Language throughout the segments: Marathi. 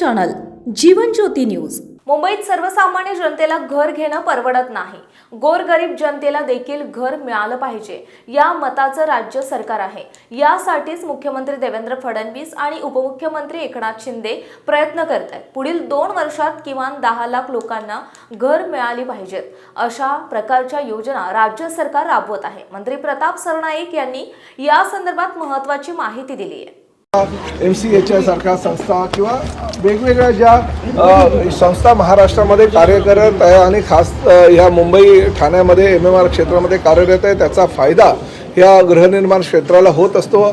Channel Jeevan Jyoti news. मुंबईत सर्वसामान्य जनतेला घर घेणं परवडत नाही. गोरगरीब जनतेला देखील घर मिळालं पाहिजे. या मताचं राज्य सरकार आहे. यासाठीच मुख्यमंत्री देवेंद्र फडणवीस आणि उपमुख्यमंत्री एकनाथ शिंदे प्रयत्न करत आहेत पुढील दोन वर्षात किमान दहा लाख लोकांना घर मिळाली पाहिजेत. अशा प्रकारच्या योजना राज्य सरकार राबवत आहे. मंत्री प्रताप सरनाईक यांनी या संदर्भात महत्वाची माहिती दिली आहे एम सी एच सारख्या संस्था किंवा वेगवेगळ्या ज्या संस्था महाराष्ट्रामध्ये कार्य करत आहे आणि खास ह्या मुंबई ठाण्यामध्ये एम एम आर क्षेत्रामध्ये कार्यरत आहे त्याचा फायदा ह्या गृहनिर्माण क्षेत्राला होत असतो.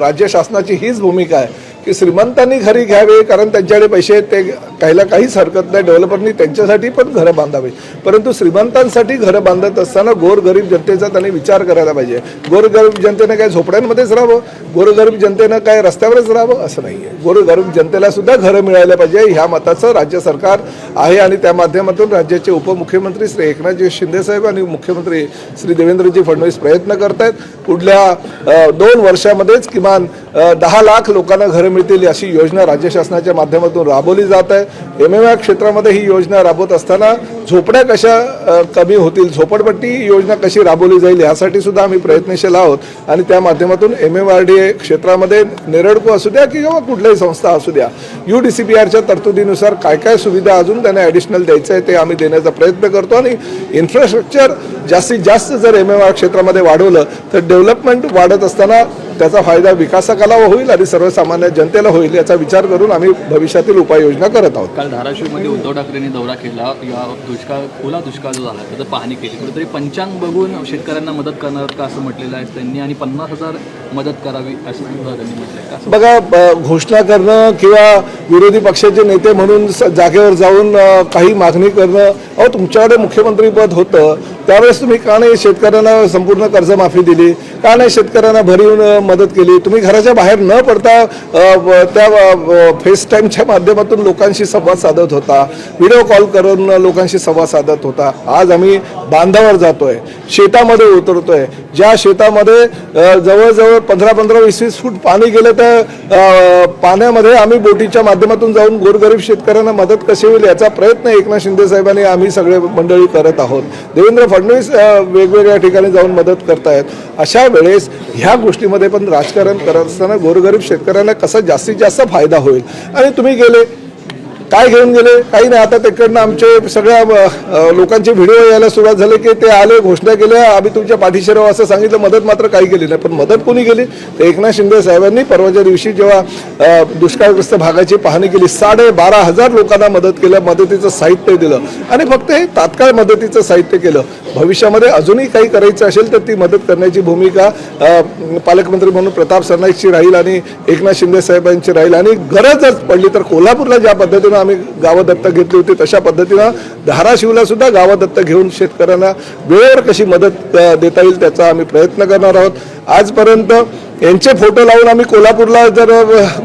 राज्य शासनाची हीच भूमिका आहे. की श्रीमंतांनी घरी घ्यावे कारण त्यांच्याकडे पैसे आहेत ते काहीला काहीच हरकत नाही. डेव्हलपरनी त्यांच्यासाठी पण घरं बांधावे. परंतु श्रीमंतांसाठी घरं बांधत असताना गोरगरीब जनतेचा त्यांनी विचार करायला पाहिजे. गोरगरीब जनतेनं काय झोपड्यांमध्येच राहावं? गोरगरीब जनतेनं काय रस्त्यावरच राहावं? असं नाही आहे गोरगरीब जनतेला सुद्धा घरं मिळायला पाहिजे. ह्या मताचं राज्य सरकार आहे आणि त्या माध्यमातून राज्याचे उपमुख्यमंत्री श्री एकनाथजी शिंदेसाहेब आणि मुख्यमंत्री श्री देवेंद्रजी फडणवीस प्रयत्न करत आहेत पुढल्या दोन वर्षामध्येच किमान दहा लाख लोकांना घरं मिळतील अशी योजना राज्य शासनाच्या माध्यमातून राबवली जात आहे. एम एम आय क्षेत्रामध्ये ही योजना राबवत असताना झोपड्या कशा कमी होतील झोपडपट्टी योजना कशी राबवली जाईल यासाठी सुद्धा आम्ही प्रयत्नशील आहोत. आणि त्या माध्यमातून M M R D A क्षेत्रामध्ये नेरडको असू द्या किंवा कुठल्याही संस्था असू द्या यू डी सी पी आरच्या तरतुदीनुसार काय काय सुविधा अजून त्यांना ॲडिशनल द्यायचं आहे ते आम्ही देण्याचा प्रयत्न करतो. आणि इन्फ्रास्ट्रक्चर जास्तीत जास्त जर एम एम आर क्षेत्रामध्ये वाढवलं तर डेव्हलपमेंट वाढत असताना त्याचा फायदा विकासकाला होईल आणि सर्वसामान्य जनतेला होईल याचा विचार करून आम्ही भविष्यातील उपाययोजना करत आहोत. काल धाराशिवमध्ये उद्धव ठाकरेंनी दौरा केला. या दुष्काळ ओला दुष्काळ जो झाला त्याचं पाहणी केली. कुठेतरी पंचांग बघून शेतकऱ्यांना मदत करणार का असं म्हटलेलं आहे त्यांनी आणि पन्नास हजार मदत करावी असं त्यांनी असं? बघा घोषणा करणं किंवा विरोधी पक्षाचे नेते म्हणून जागेवर जाऊन काही मागणी करणं अहो तुमच्याकडे मुख्यमंत्रीपद होतं. त्यावेळेस तुम्ही का नाही शेतकऱ्यांना संपूर्ण कर्जमाफी दिली? का नाही शेतकऱ्यांना भरीव मदत केली? तुम्ही घराच्या बाहेर न पडता त्या फेस टाईमच्या माध्यमातून लोकांशी संवाद साधत होता. व्हिडिओ कॉल करून लोकांशी संवाद साधत होता. आज आम्ही बांधावर जातोय. शेतामध्ये उतरतोय. ज्या शेतामध्ये जवळजवळ पंधरा पंधरा वीस वीस फूट पाणी गेलं तर पाण्यामध्ये आम्ही बोटीच्या माध्यमातून जाऊन गोरगरीब शेतकऱ्यांना मदत कशी होईल याचा प्रयत्न एकनाथ शिंदे साहेबांनी आम्ही सगळे मंडळी करत आहोत. देवेंद्र फडणवीस वेगवेगळ्या ठिकाणी जाऊन मदत करतायत. अशा वेळेस ह्या गोष्टीमध्ये पण राजकारण करत असताना गोरगरीब शेतकऱ्यांना कसा जास्तीत जास्त फायदा होईल? आणि तुम्ही गेले काय घेऊन गेले? काही नाही. आता तिकडनं आमचे सगळ्या लोकांचे व्हिडिओ यायला सुरुवात झाले की ते आले घोषणा केल्या. आम्ही तुमच्या पाठीशी राहू असं सांगितलं. मदत मात्र काही केली नाही. पण मदत कोणी केली? तर एकनाथ शिंदे साहेबांनी परवाच्या दिवशी जेव्हा दुष्काळग्रस्त भागाची पाहणी केली साडे बारा हजार लोकांना मदत केलं मदतीचं साहित्य दिलं. आणि फक्त हे तात्काळ मदतीचं साहित्य केलं. भविष्यामध्ये अजूनही काही करायचं असेल तर ती मदत करण्याची भूमिका पालकमंत्री म्हणून प्रताप सरनाईकची राहील आणि एकनाथ शिंदे साहेबांची राहील. आणि गरजच पडली तर कोल्हापूरला ज्या पद्धतीनं आम्ही गावं दत्तक घेतली होती तशा पद्धतीनं धाराशिवला सुद्धा गावं दत्तक घेऊन शेतकऱ्यांना वेळेवर कशी मदत देता येईल त्याचा आम्ही प्रयत्न करणार आहोत. आजपर्यंत यांचे फोटो लावून आम्ही कोल्हापूरला जर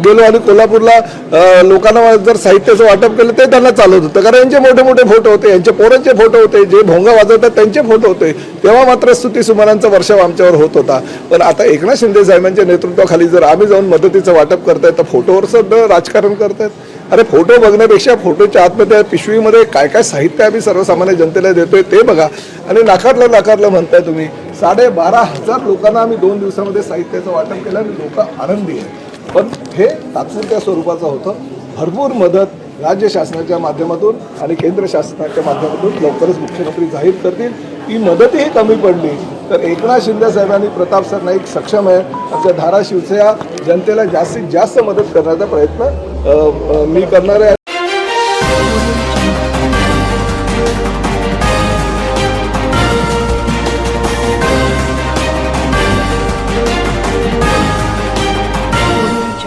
गेलो आणि कोल्हापूरला लोकांना जर साहित्याचं वाटप केलं ते त्यांना चालत होतं. कारण यांचे मोठे मोठे फोटो होते यांचे पोरांचे फोटो होते जे भोंगा वाजवतात त्यांचे फोटो होते. तेव्हा मात्र स्तुती सुमनांचा वर्षाव आमच्यावर होत होता. पण आता एकनाथ शिंदे साहेबांच्या नेतृत्वाखाली जर आम्ही जाऊन मदतीचं वाटप करतायत तर फोटोवर सुद्धा राजकारण करतायत. अरे फोटो बघण्यापेक्षा फोटोच्या आतमध्ये पिशवीमध्ये काय काय साहित्य आम्ही सर्वसामान्य जनतेला देतोय ते बघा. आणि नाकारलं नाकारलं म्हणताय तुम्ही. साडे बारा हजार लोकांना आम्ही दोन दिवसामध्ये साहित्याचं वाटप केलं आणि लोक आनंदी आहेत. पण हे तात्पुरत्या स्वरूपाचं होतं. भरपूर मदत राज्य शासनाच्या माध्यमातून आणि केंद्र शासनाच्या माध्यमातून लवकरच मुख्यमंत्री जाहीर करतील. ही मदतही कमी पडली. तर एकनाथ शिंदे साहेबांनी प्रताप सरनाईक सक्षम आहे आमच्या धाराशिवच्या जनतेला जास्तीत जास्त मदत करण्याचा प्रयत्न मी करणार आहे.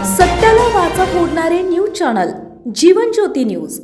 सत्याला वाचा फोडणारे news channel Jeevan Jyoti news.